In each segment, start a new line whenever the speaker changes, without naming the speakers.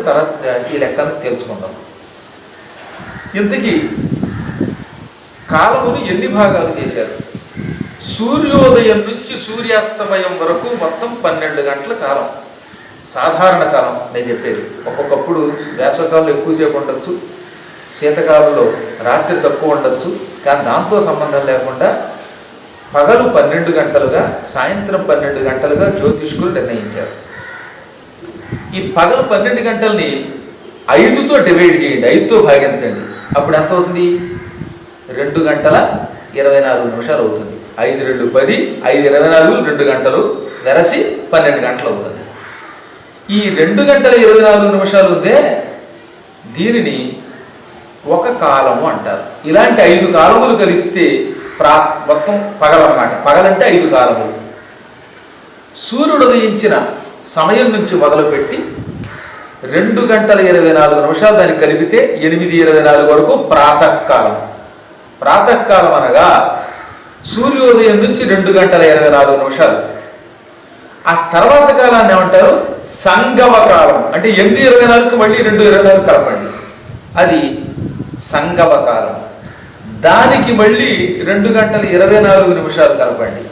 ఉన్నప్పుడు తర్వాత ఈ లెక్కను తెలుసుకుందాం ఇంతకీ కాలమును ఎన్ని భాగాలు చేశారు? సూర్యోదయం నుంచి సూర్యాస్తమయం వరకు మొత్తం పన్నెండు గంటల కాలం. సాధారణ కాలం నేను చెప్పేది. ఒక్కొక్కప్పుడు వేసవకాలంలో ఎక్కువసేపు ఉండొచ్చు శీతకాలంలో రాత్రి తక్కువ ఉండొచ్చు కానీ దాంతో సంబంధం లేకుండా పగలు పన్నెండు గంటలుగా సాయంత్రం పన్నెండు గంటలుగా జ్యోతిష్కులు నిర్ణయించారు. ఈ పగలు పన్నెండు గంటల్ని ఐదుతో డివైడ్ చేయండి ఐదుతో భాగించండి. అప్పుడు ఎంత అవుతుంది? రెండు గంటల ఇరవై నాలుగు నిమిషాలు అవుతుంది. ఐదు రెండు పది ఐదు ఇరవై నాలుగు రెండు గంటలు వెరసి పన్నెండు గంటలు అవుతుంది. ఈ రెండు గంటల ఇరవై నాలుగు నిమిషాలు ఉందే దీనిని ఒక కాలము అంటారు. ఇలాంటి ఐదు కాలములు కలిస్తే ప్రా మొత్తం పగలన్నమాట. పగలంటే ఐదు కాలములు. సూర్యుడు ఉదయించిన సమయం నుంచి మొదలుపెట్టి రెండు గంటల ఇరవై నాలుగు నిమిషాలు దాన్ని కలిపితే ఎనిమిది ఇరవై నాలుగు వరకు ప్రాతకాలం. ప్రాతకాలం అనగా సూర్యోదయం నుంచి రెండు గంటల ఇరవై నాలుగు నిమిషాలు. ఆ తర్వాత కాలాన్ని ఏమంటారు? సంగమ కాలం. అంటే ఎనిమిది ఇరవై నాలుగు మళ్ళీ రెండు ఇరవై నాలుగు కలపండి. అది సంగమ కాలం. దానికి మళ్ళీ రెండు గంటల ఇరవై నాలుగు నిమిషాలు కలపండి.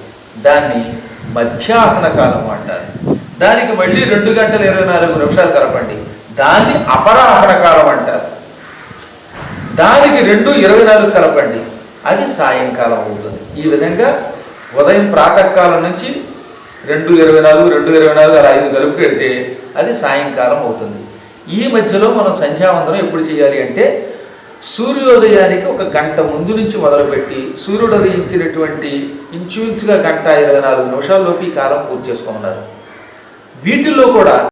దాన్ని మధ్యాహ్న కాలం అంటారు. దానికి మళ్ళీ రెండు గంటల ఇరవై నాలుగు నిమిషాలు కలపండి. దాన్ని అపరాహణ కాలం అంటారు. దానికి రెండు ఇరవై నాలుగు కలపండి. అది సాయంకాలం అవుతుంది. ఈ విధంగా ఉదయం ప్రాతకాలం నుంచి రెండు ఇరవై నాలుగు రెండు ఇరవై నాలుగు అలా ఐదు కలుపు పెడితే అది సాయంకాలం అవుతుంది. ఈ మధ్యలో మనం సంధ్యావందనం ఎప్పుడు చేయాలి అంటే సూర్యోదయానికి ఒక గంట ముందు నుంచి మొదలుపెట్టి సూర్యుడు ఉదయించినటువంటి ఇంచుమించుగా గంట ఇరవై నాలుగు నిమిషాల్లోపు ఈ కాలం పూర్తి చేసుకున్నారు వీటిల్లో కూడా